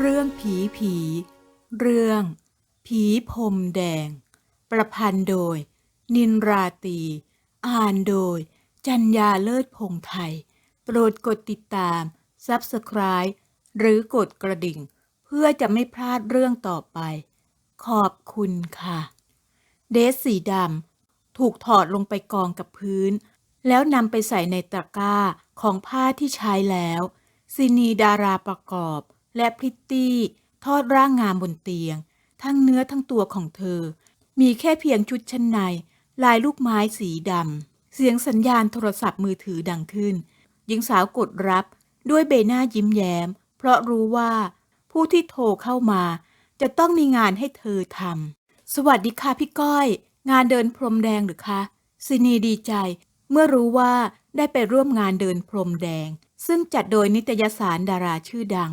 เรื่องผีผี เรื่อง ผีพรมแดง ประพันธ์โดย นินราตี อ่านโดย จัญญาเลิศพงไทย โปรดกดติดตาม Subscribe หรือกดกระดิ่ง เพื่อจะไม่พลาดเรื่องต่อไป ขอบคุณค่ะ เดสสีดำถูกถอดลงไปกองกับพื้น แล้วนำไปใส่ในตะกร้าของผ้าที่ใช้แล้วซินีดาราประกอบ และพริตตี้ ทอดร่างงามบนเตียง ทั้งเนื้อทั้งตัวของเธอ มีแค่เพียงชุดชั้นใน ลายลูกไม้สีดำ เสียงสัญญาณโทรศัพท์มือถือดังขึ้น หญิงสาวกดรับด้วยใบหน้ายิ้มแย้ม เพราะรู้ว่า ผู้ที่โทรเข้ามา จะต้องมีงานให้เธอทำสวัสดีค่ะพี่ก้อย งานเดินพรมแดงหรือคะซินีดีใจ เมื่อรู้ว่าได้ไปร่วมงานเดินพรมแดง ซึ่งจัดโดยนิตยสารดาราชื่อดัง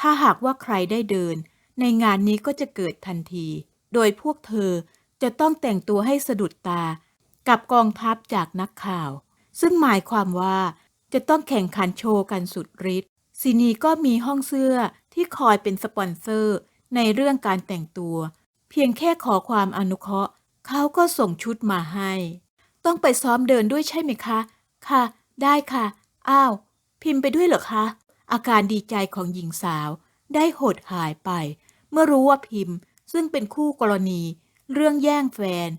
ถ้าหากว่าใครได้เดิน ในงานนี้ก็จะเกิดทันที โดยพวกเธอจะต้องแต่งตัวให้สะดุดตา กับกองทัพจากนักข่าว ซึ่งหมายความว่าจะต้องแข่งขันโชว์กันสุดฤทธิ์ซินีก็มีห้องเสื้อที่คอยเป็นสปอนเซอร์ ในเรื่องการแต่งตัว เพียงแค่ขอความอนุเคราะห์ เขาก็ส่งชุดมาให้ ต้องไปซ้อมเดินด้วยใช่ไหมคะ ค่ะ ได้ค่ะ อ้าว พิมพ์ไปด้วยเหรอคะ อาการดีใจของหญิงสาวได้หดหายไป เมื่อรู้ว่าพิมพ์ ซึ่งเป็นคู่กรณี เรื่องแย่งแฟน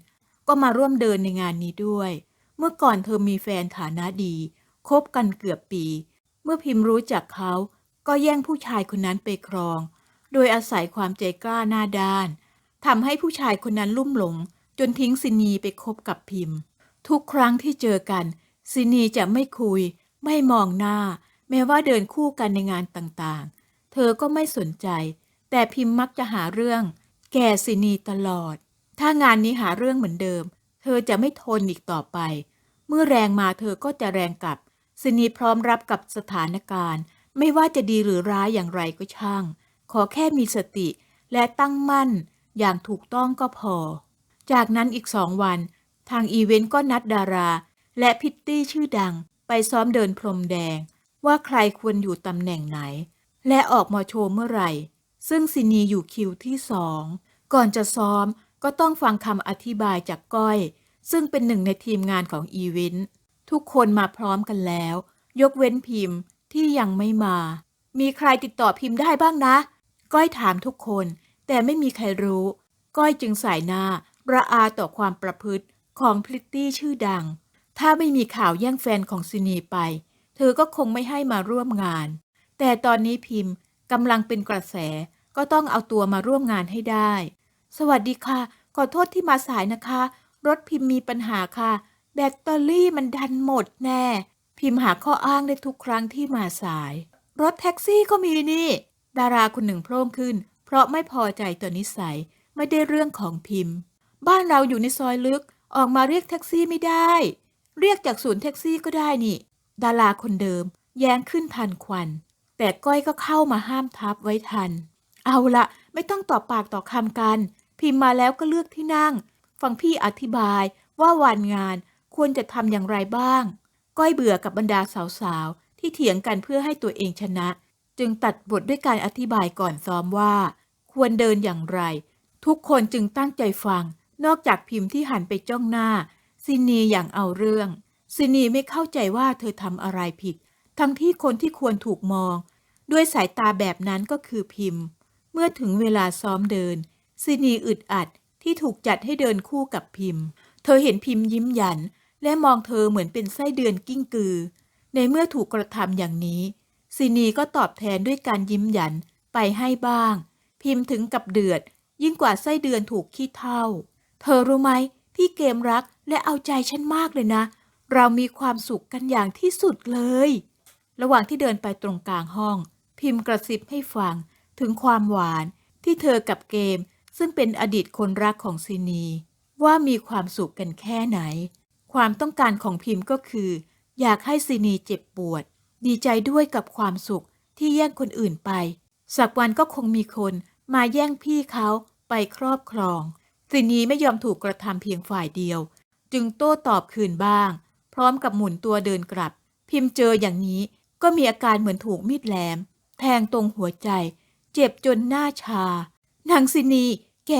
ก็มาร่วมเดินในงานนี้ด้วย เมื่อก่อนเธอมีแฟนฐานะดีคบกันเกือบปี เมื่อพิมพ์รู้จักเขาก็แย่งผู้ชายคนนั้นไปครอง โดยอาศัยความใจกล้าหน้าด้านทำให้ผู้ชายคนนั้นลุ่มหลง จนทิ้งซินีไปคบกับพิมพ์ ทุกครั้งที่เจอกันซินีจะไม่คุย ไม่มองหน้า แม้ว่าเดินคู่กันในงานต่างๆ เธอก็ไม่สนใจ แต่พิมพ์มักจะหาเรื่อง แก่ซินีตลอด ถ้างานนี้หาเรื่องเหมือนเดิม เธอจะไม่ทนอีกต่อไป เมื่อแรงมาเธอก็จะแรงกลับซินีพร้อมรับกับสถานการณ์ ไม่ว่าจะดีหรือร้ายอย่างไรก็ช่าง ขอแค่มีสติและตั้งมั่น อย่างถูกต้องก็พอ จากนั้นอีกสองวัน ทางอีเวนต์ก็นัดดารา และพิตตี้ชื่อดังไปซ้อมเดินพรมแดง ว่าใครควรอยู่ตำแหน่งไหน และออกมาโชว์เมื่อไหร่ ซึ่งซินีอยู่คิวที่สองก่อนจะซ้อมก็ต้องฟังคำอธิบายจากก้อย ซึ่งเป็นหนึ่งในทีมงานของอีเวนต์ทุกคนมาพร้อมกันแล้ว ยกเว้นพิมพ์ที่ยังไม่มา มีใครติดต่อพิมพ์ได้บ้างนะ ก้อยถามทุกคน แต่ไม่มีใครรู้ ก้อยจึงสายหน้าระอาต่อความประพฤติของพริตตี้ชื่อดัง ถ้าไม่มีข่าวแย่งแฟนของซินีไป เธอก็คงไม่ให้มาร่วมงาน แต่ตอนนี้พิมพ์กำลังเป็นกระแสก็ต้องเอาตัวมาร่วมงานให้ได้ สวัสดีค่ะ ขอโทษที่มาสายนะคะ รถพิมพ์มีปัญหาค่ะ แบตเตอรี่มันดันหมดแน่ พิมพ์หาข้ออ้างได้ทุกครั้งที่มาสาย รถแท็กซี่ก็มีนี่ ดาราคนหนึ่งโพร่งขึ้น เพราะไม่พอใจต่อนิสัยไม่ได้เรื่องของพิมพ์ บ้านเราอยู่ในซอยลึกออกมาเรียกแท็กซี่ไม่ได้ เรียกจากศูนย์แท็กซี่ก็ได้นี่ ดาราคนเดิม แย้งขึ้นทันควัน แต่ก้อยก็เข้ามาห้ามทับไว้ทัน เอาละไม่ต้องต่อปากต่อคำกัน พิมพ์มาแล้วก็เลือกที่นั่ง ฟังพี่อธิบายว่าวันงานควรจะทำอย่างไรบ้าง ก้อยเบื่อกับบรรดาสาวๆ ที่เถียงกันเพื่อให้ตัวเองชนะ จึงตัดบทด้วยการอธิบายก่อนซ้อมว่า ควรเดินอย่างไร ทุกคนจึงตั้งใจฟัง นอกจากพิมพ์ที่หันไปจ้องหน้าซินีอย่างเอาเรื่อง ซินีไม่เข้าใจว่าเธอทำอะไรผิด ทั้งที่คนที่ควรถูกมอง ด้วยสายตาแบบนั้นก็คือพิมพ์ เมื่อถึงเวลาซ้อมเดินซินีอึดอัดที่ถูกจัดให้เดินคู่กับพิมพ์ เธอเห็นพิมพ์ยิ้มหยัน และมองเธอเหมือนเป็นไส้เดือนกิ้งกือ ในเมื่อถูกกระทำอย่างนี้ซินีก็ตอบแทนด้วยการยิ้มหยันไปให้บ้าง พิมพ์ถึงกับเดือด ยิ่งกว่าไส้เดือนถูกขี้เท่า เธอรู้ไหมพี่เกมรักและเอาใจฉันมากเลยนะ เรามีความสุขกันอย่างที่สุดเลย ระหว่างที่เดินไปตรงกลางห้อง พิมพ์กระซิบให้ฟังถึงความหวานที่เธอกับเกม ซึ่งเป็นอดีตคนรักของซินี ว่ามีความสุขกันแค่ไหน ความต้องการของพิมพ์ก็คือ อยากให้ซินีเจ็บปวด ดีใจด้วยกับความสุขที่แย่งคนอื่นไป สักวันก็คงมีคนมาแย่งพี่เขาไปครอบครองซินีไม่ยอมถูกกระทำเพียงฝ่ายเดียว จึงโต้ตอบคืนบ้าง พร้อมกับหมุนตัวเดินกลับ พิมพ์เจออย่างนี้ก็มีอาการเหมือนถูกมีดแหลม แทงตรงหัวใจ เจ็บจนหน้าชา นางสินี แก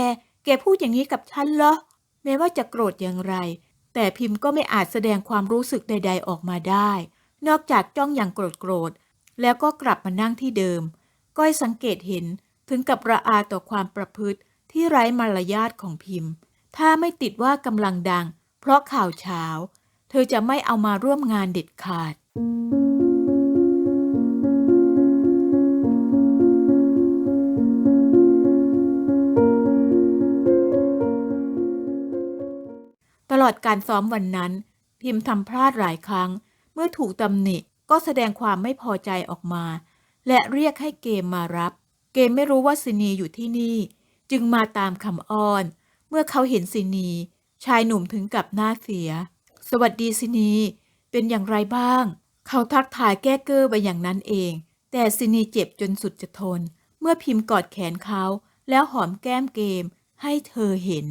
แกพูดอย่างนี้กับฉันเหรอ แม้ว่าจะโกรธอย่างไร แต่พิมพ์ก็ไม่อาจแสดงความรู้สึกใด ๆออกมาได้ นอกจากจ้องอย่างโกรธๆแล้วก็กลับมานั่งที่เดิม ก้อยสังเกตเห็นถึงกับระอาต่อความประพฤติที่ไร้มารยาทของพิมพ์ ถ้าไม่ติดว่ากำลังดัง เพราะข่าวเช้า เธอจะไม่เอามาร่วมงานเด็ดขาด ตลอดการซ้อมวันนั้น พิมพ์ทำพลาดหลายครั้ง เมื่อถูกตำหนิก็แสดงความไม่พอใจออกมา และเรียกให้เกมมารับ เกมไม่รู้ว่าซินีอยู่ที่นี่ จึงมาตามคำอ้อน เมื่อเขาเห็นซินี ชายหนุ่มถึงกับหน้าเสีย สวัสดีซินี เป็นอย่างไรบ้าง เขาทักทายแก้เก้อไปอย่างนั้นเอง แต่ซินีเจ็บจนสุดจะทน เมื่อพิมพ์กอดแขนเขา แล้วหอมแก้มเกม ให้เธอเห็น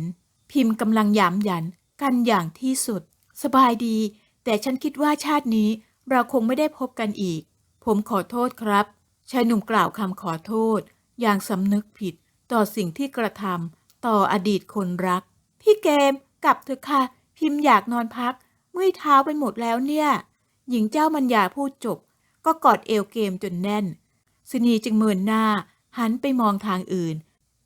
พิมพ์กำลังย้ำยันกันอย่างที่สุด สบายดี แต่ฉันคิดว่าชาตินี้เราคงไม่ได้พบกันอีก ผมขอโทษครับชายหนุ่มกล่าวคำขอโทษ อย่างสำนึกผิดต่อสิ่งที่กระทำต่ออดีตคนรัก พี่เกมกลับเถอะค่ะ พิมพ์อยากนอนพัก มื่อยเท้าไปหมดแล้วเนี่ย หญิงเจ้ามัญญาพูดจบ ก็กอดเอวเกมจนแน่นสินีจึงเมินหน้า หันไปมองทางอื่น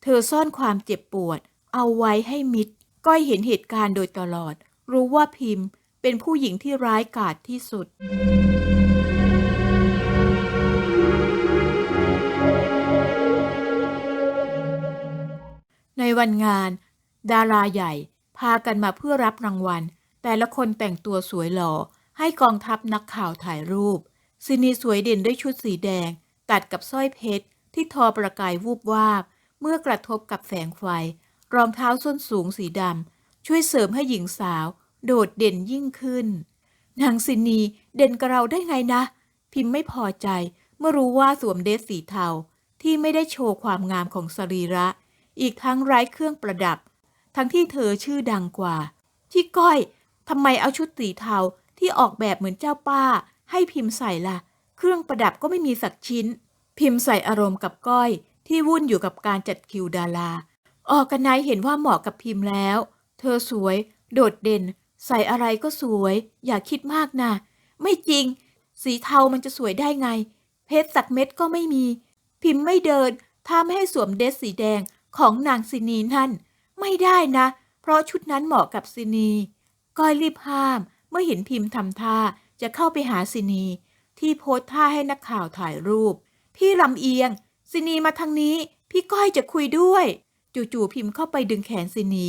เธอซ่อนความเจ็บปวด เอาไว้ให้มิดก้อยเห็นเหตุการณ์โดยตลอด รู้ว่าพิมพ์เป็นผู้หญิงที่ร้ายกาจที่สุดในวันงาน ดาราใหญ่ พากันมาเพื่อรับรางวัล แต่ละคนแต่งตัวสวยหล่อ ให้กองทัพนักข่าวถ่ายรูปซินีสวยเด่นด้วยชุดสีแดง ตัดกับสร้อยเพชร ที่ทอประกายวูบวาบ เมื่อกระทบกับแสงไฟ รองเท้าส้นสูงสีดำ ช่วยเสริมให้หญิงสาว โดดเด่นยิ่งขึ้น นางซินีเด่นกับเราได้ไงนะ พิมพ์ไม่พอใจเมื่อรู้ว่าสวมเดรสสีเทาที่ไม่ได้โชว์ความงามของสรีระ อีกทั้งไร้เครื่องประดับ ทั้งที่เธอชื่อดังกว่า ที่ก้อย ทำไมเอาชุดสีเทาที่ออกแบบเหมือนเจ้าป้า ให้พิมพ์ใส่ละ่ะ เครื่องประดับก็ไม่มีสักชิ้น พิมพ์ใส่อารมณ์กับก้อย ที่วุ่นอยู่กับการจัดคิวดารา ออกกันไนเห็นว่าเหมาะกับพิมพ์แล้ว เธอสวย โดดเด่น ใส่อะไรก็สวย อย่าคิดมากนะ ไม่จริง สีเทามันจะสวยได้ไง เพชรสักเม็ดก็ไม่มี พิมพ์ไม่เดิน ถ้าไม่ให้สวมเดรสสีแดงของนางซินีนั่น ไม่ได้นะ เพราะชุดนั้นเหมาะกับซินี ก้อยรีบห้าม เมื่อเห็นพิมพ์ทำท่าจะเข้าไปหาซินี ที่โพสท่าให้นักข่าวถ่ายรูป พี่ลำเอียงซินีมาทางนี้ พี่ก้อยจะคุยด้วย จู่ๆพิมพ์เข้าไปดึงแขนซินี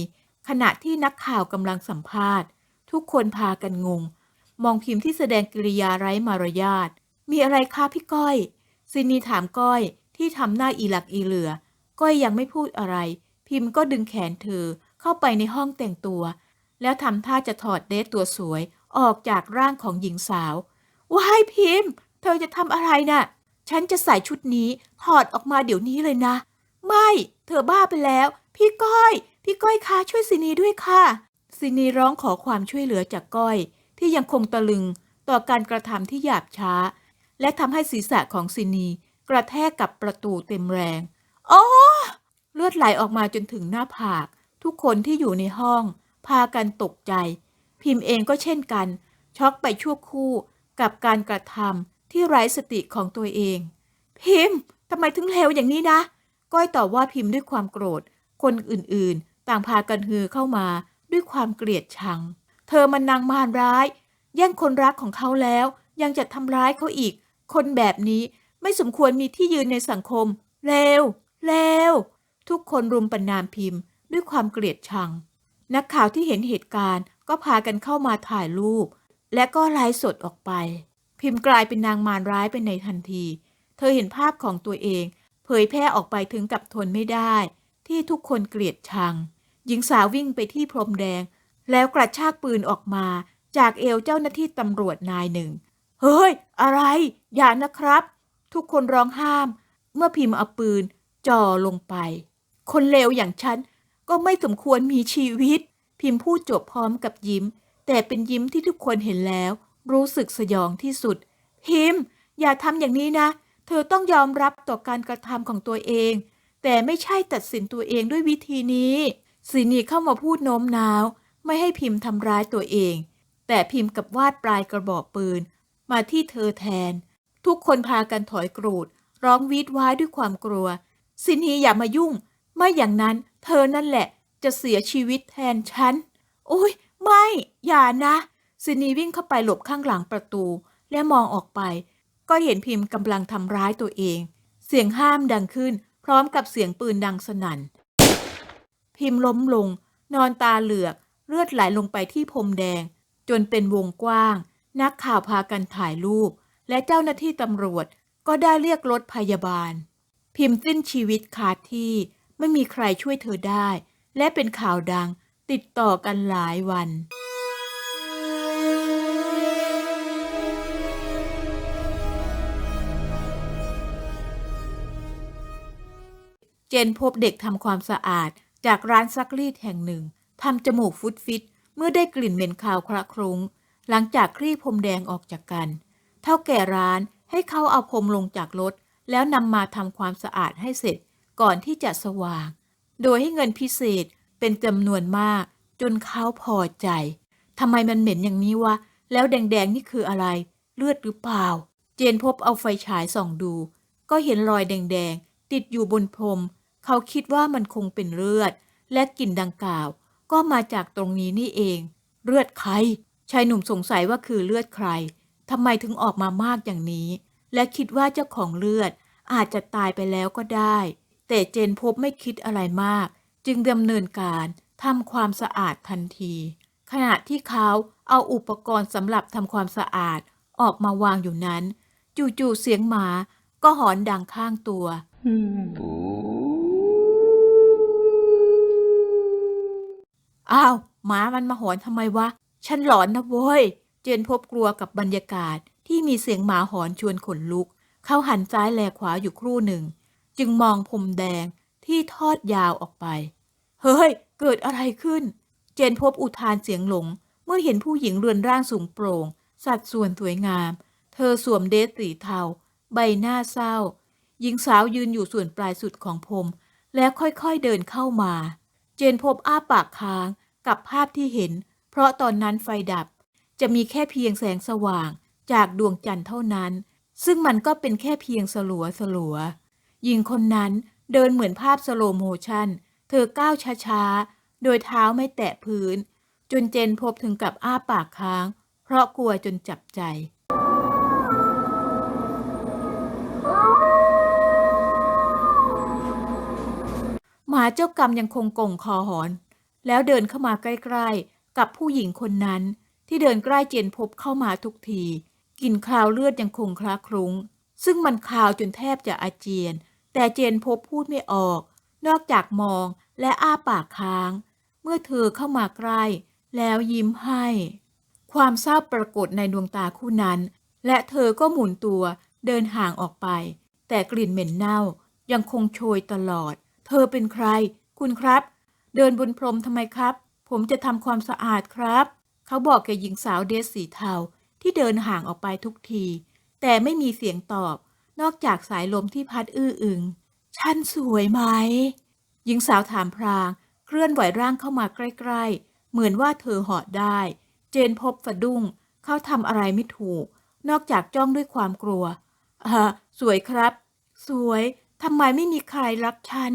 ขณะที่นักข่าวกำลังสัมภาษณ์ ทุกคนพากันงง มองพิมพ์ที่แสดงกิริยาไร้มารยาทมีอะไรคะพี่ก้อยซินีถามก้อยที่ทำหน้าอีหลักอีเหลือ ก้อยยังไม่พูดอะไร พิมพ์ก็ดึงแขนเธอเข้าไปในห้องแต่งตัว แล้วทำท่าจะถอดเดรสตัวสวยออกจากร่างของหญิงสาวว้ายพิมพ์ เธอจะทำอะไรนะ่ะ ฉันจะใส่ชุดนี้ถอดออกมาเดี๋ยวนี้เลยนะ ไม่ เธอบ้าไปแล้ว พี่ก้อย พี่ก้อยคะช่วยซินีด้วยค่ะซินีร้องขอความช่วยเหลือจากก้อย ที่ยังคงตะลึงต่อการกระทำที่หยาบช้า และทำให้ศีรษะของซินี กระแทกกับประตูเต็มแรงโอ้เลือดไหลออกมาจนถึงหน้าผาก ทุกคนที่อยู่ในห้อง พากันตกใจ พิมพ์เองก็เช่นกัน ช็อกไปชั่วคู่กับการกระทำที่ไร้สติของตัวเอง พิมพ์ทำไมถึงเลวอย่างนี้นะ ก้อยตอบว่าพิมพ์ด้วยความโกรธ คนอื่นๆ ต่างพากันฮือเข้ามาด้วยความเกลียดชัง เธอมันนางมารร้าย แย่งคนรักของเขาแล้ว ยังจะทำร้ายเขาอีก คนแบบนี้ไม่สมควรมีที่ยืนในสังคมเลวเลวทุกคนรุมประนามพิมพ์ ด้วยความเกลียดชัง นักข่าวที่เห็นเหตุการณ์ก็พากันเข้ามาถ่ายรูป และก็ไลฟ์สดออกไป พิมพ์กลายเป็นนางมารร้ายไปในทันที เธอเห็นภาพของตัวเอง เผยแพร่ออกไปถึงกับทนไม่ได้ ที่ทุกคนเกลียดชัง หญิงสาววิ่งไปที่พรมแดง แล้วกระชากปืนออกมา จากเอวเจ้าหน้าที่ตำรวจนายหนึ่ง เฮ้ย อะไร อย่านะครับ ทุกคนร้องห้าม เมื่อพิมพ์เอาปืนจ่อลงไป คนเลวอย่างฉัน ก็ไม่สมควรมีชีวิต พิมพ์พูดจบพร้อมกับยิ้ม แต่เป็นยิ้มที่ทุกคนเห็นแล้ว รู้สึกสยองที่สุด พิมพ์ อย่าทำอย่างนี้นะ เธอต้องยอมรับต่อการกระทำของตัวเอง แต่ไม่ใช่ตัดสินตัวเองด้วยวิธีนี้สินีเข้ามาพูดโน้มน้าว ไม่ให้พิมพ์ทำร้ายตัวเอง แต่พิมพ์กับวาดปลายกระบอกปืน มาที่เธอแทน ทุกคนพากันถอยกรูด ร้องวีดว้ายด้วยความกลัวสินีอย่ามายุ่ง ไม่อย่างนั้นเธอนั่นแหละจะเสียชีวิตแทนฉัน โอ้ยไม่ อย่านะสินีวิ่งเข้าไปหลบข้างหลังประตู และมองออกไป ก็เห็นพิมพ์กำลังทำร้ายตัวเอง เสียงห้ามดังขึ้น พร้อมกับเสียงปืนดังสนั่น พิมพ์ล้มลง นอนตาเหลือก เลือดไหลลงไปที่พรมแดง จนเป็นวงกว้าง นักข่าวพากันถ่ายรูป และเจ้าหน้าที่ตำรวจก็ได้เรียกรถพยาบาล พิมพ์สิ้นชีวิตคาที่ ไม่มีใครช่วยเธอได้ และเป็นข่าวดังติดต่อกันหลายวันเจนพบเด็กทำความสะอาดจากร้านซักรีดแห่งหนึ่งทำจมูกฟุตฟิต เมื่อได้กลิ่นเหม็นคาวคระครุ้ง หลังจากคลี่พรมแดงออกจากกัน เท่าแก่ร้านให้เขาเอาพรมลงจากรถ แล้วนำมาทำความสะอาดให้เสร็จ ก่อนที่จะสว่าง โดยให้เงินพิเศษเป็นจำนวนมาก จนเขาพอใจทำไมมันเหม็นอย่างนี้วะ แล้วแดงๆนี่คืออะไร เลือดหรือเปล่า เจนพบเอาไฟฉายส่องดู ก็เห็นรอยแดงๆ ติดอยู่บนพรม เขาคิดว่ามันคงเป็นเลือด และกลิ่นดังกล่าว ก็มาจากตรงนี้นี่เอง เลือดใคร ชายหนุ่มสงสัยว่าคือเลือดใครทำไมถึงออกมามากอย่างนี้ และคิดว่าเจ้าของเลือดอาจจะตายไปแล้วก็ได้ แต่เจนพบไม่คิดอะไรมาก จึงดำเนินการทำความสะอาดทันที ขณะที่เขาเอาอุปกรณ์สำหรับทำความสะอาดออกมาวางอยู่นั้น จู่ๆเสียงหมาก็หอนดังข้างตัว อ้าวหมามันมาหอนทำไมวะ ฉันหลอนนะเว้ย เจนพบกลัวกับบรรยากาศที่มีเสียงหมาหอนชวนขนลุก เขาหันซ้ายแลขวาอยู่ครู่หนึ่ง จึงมองพรมแดงที่ทอดยาวออกไป เฮ้ย เกิดอะไรขึ้น เจนพบอุทานเสียงหลง เมื่อเห็นผู้หญิงเรือนร่างสูงโปร่ง สัดส่วนสวยงาม เธอสวมเดรสสีเทา ใบหน้าเศร้า หญิงสาวยืนอยู่ส่วนปลายสุดของพรมแล้วค่อยๆเดินเข้ามา เจนพบอ้าปากค้างกับภาพที่เห็น เพราะตอนนั้นไฟดับ จะมีแค่เพียงแสงสว่าง จากดวงจันทร์เท่านั้น ซึ่งมันก็เป็นแค่เพียงสลัวสลัว หญิงคนนั้นเดินเหมือนภาพสโลโมชันเธอก้าวช้าๆ โดยเท้าไม่แตะพื้น จนเจนพบถึงกับอ้าปากค้าง เพราะกลัวจนจับใจ หมาเจ้ากรรมยังคงก่งคอหอน แล้วเดินเข้ามาใกล้ๆ กับผู้หญิงคนนั้น ที่เดินใกล้เจนพบเข้ามาทุกทีกลิ่นคราวเลือดยังคงคลาคลุ้ง ซึ่งมันคาวจนแทบจะอาเจียน แต่เจนพบพูดไม่ออก นอกจากมองและอ้าปากค้าง เมื่อเธอเข้ามาใกล้ แล้วยิ้มให้ ความเศร้าปรากฏในดวงตาคู่นั้น และเธอก็หมุนตัวเดินห่างออกไป แต่กลิ่นเหม็นเน่ายังคงโชยตลอด เธอเป็นใคร คุณครับ เดินบนพรมทำไมครับ ผมจะทำความสะอาดครับ เขาบอกแกหญิงสาวเดรสสีเทาที่เดินห่างออกไปทุกที แต่ไม่มีเสียงตอบ นอกจากสายลมที่พัดอื้ออึง ฉันสวยไหม หญิงสาวถามพราง เคลื่อนไหวร่างเข้ามาใกล้ ๆ เหมือนว่าเธอหาะได้ เจนพบสะดุ้ง เขาทำอะไรไม่ถูก นอกจากจ้องด้วยความกลัวอ่าสวยครับ สวย ทำไมไม่มีใครรักฉัน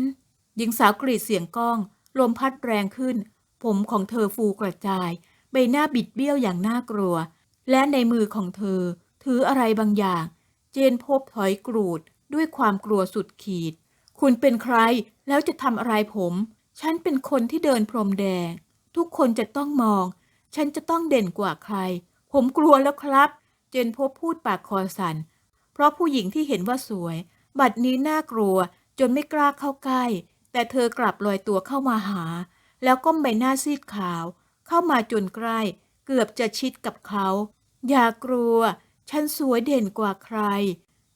หญิงสาวกรีดเสียงก้อง ลมพัดแรงขึ้น ผมของเธอฟูกระจาย ใบหน้าบิดเบี้ยวอย่างน่ากลัว และในมือของเธอ ถืออะไรบางอย่าง เจนพบถอยกรูดด้วยความกลัวสุดขีด คุณเป็นใครแล้วจะทำอะไรผม ฉันเป็นคนที่เดินพรมแดง ทุกคนจะต้องมอง ฉันจะต้องเด่นกว่าใคร ผมกลัวแล้วครับ เจนพบพูดปากคอสัน่น เพราะผู้หญิงที่เห็นว่าสวย บัดนี้น่ากลัวจนไม่กล้าเข้าใกล้ แต่เธอกลับลอยตัวเข้ามาหา แล้วก้มใบหน้าซีดขาว เข้ามาจนใกล้ เกือบจะชิดกับเขา อย่ากลัว ฉันสวยเด่นกว่าใคร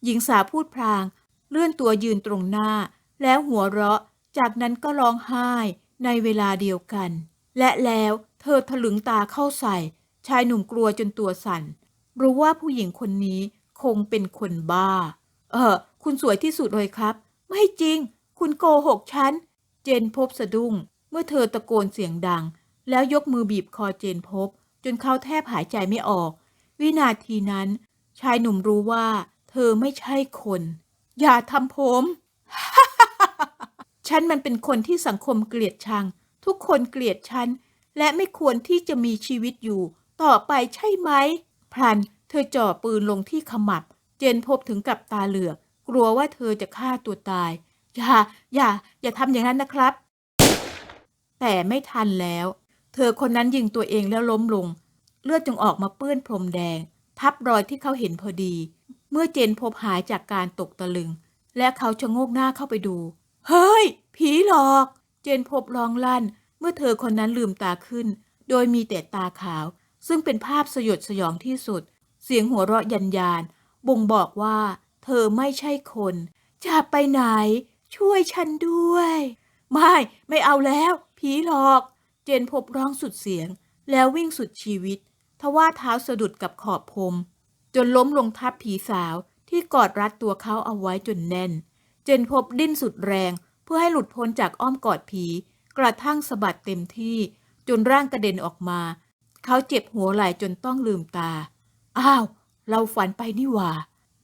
หญิงสาวพูดพลาง เลื่อนตัวยืนตรงหน้า แล้วหัวเราะ จากนั้นก็ร้องไห้ในเวลาเดียวกัน และแล้วเธอถลึงตาเข้าใส่ ชายหนุ่มกลัวจนตัวสั่น รู้ว่าผู้หญิงคนนี้คงเป็นคนบ้า เออ คุณสวยที่สุดเลยครับ ไม่จริง คุณโกหกฉัน เจนพบสะดุ้ง เมื่อเธอตะโกนเสียงดัง แล้วยกมือบีบคอเจนพบ จนเขาแทบหายใจไม่ออก วินาทีนั้น ชายหนุ่มรู้ว่า เธอไม่ใช่คน อย่าทำผม ฉันมันเป็นคนที่สังคมเกลียดชัง ทุกคนเกลียดฉัน และไม่ควรที่จะมีชีวิตอยู่ ต่อไปใช่ไหม พลัน เธอจ่อปืนลงที่ขมับ เจนพบถึงกับตาเหลือก กลัวว่าเธอจะฆ่าตัวตาย อย่า อย่า อย่าทำอย่างนั้นนะครับ แต่ไม่ทันแล้ว เธอคนนั้นยิงตัวเองแล้วล้มลง เลือดจึงออกมาเปื้อนพรมแดง ทับรอยที่เขาเห็นพอดี เมื่อเจนพบหายจากการตกตะลึง และเขาชะโงกหน้าเข้าไปดู เฮ้ย ผีหลอก เจนพบร้องลั่น เมื่อเธอคนนั้นลืมตาขึ้น โดยมีแต่ตาขาว ซึ่งเป็นภาพสยดสยองที่สุด เสียงหัวเราะยันยาน บ่งบอกว่า เธอไม่ใช่คน จะไปไหน ช่วยฉันด้วย ไม่ ไม่เอาแล้ว ผีหลอก เจนพบร้องสุดเสียง แล้ววิ่งสุดชีวิต ทว่าเท้าสะดุดกับขอบพรมจนล้มลงทับผีสาวที่กอดรัดตัวเขาเอาไว้จนแน่น เจนพบดิ้นสุดแรงเพื่อให้หลุดพ้นจากอ้อมกอดผี กระทั่งสะบัดเต็มที่ จนร่างกระเด็นออกมา เขาเจ็บหัวไหล่จนต้องลืมตา อ้าว เราฝันไปนี่หว่า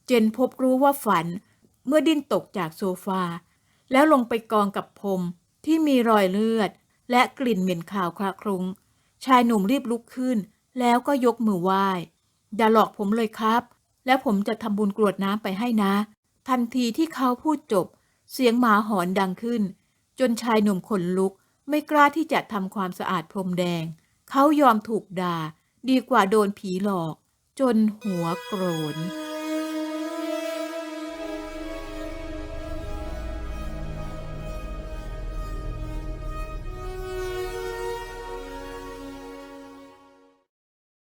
เจนพบรู้ว่าฝัน เมื่อดิ้นตกจากโซฟา แล้วลงไปกองกับพรมที่มีรอยเลือด และกลิ่นเหม็นขาวคละครุงชายหนุ่มรีบลุกขึ้น แล้วก็ยกมือไหว้ อย่าหลอกผมเลยครับ แล้วผมจะทำบุญกรวดน้ำไปให้นะ ทันทีที่เขาพูดจบ เสียงหมาหอนดังขึ้น จนชายหนุ่มขนลุก ไม่กล้าที่จะทำความสะอาดพรมแดง เขายอมถูกด่า ดีกว่าโดนผีหลอก จนหัวโกรน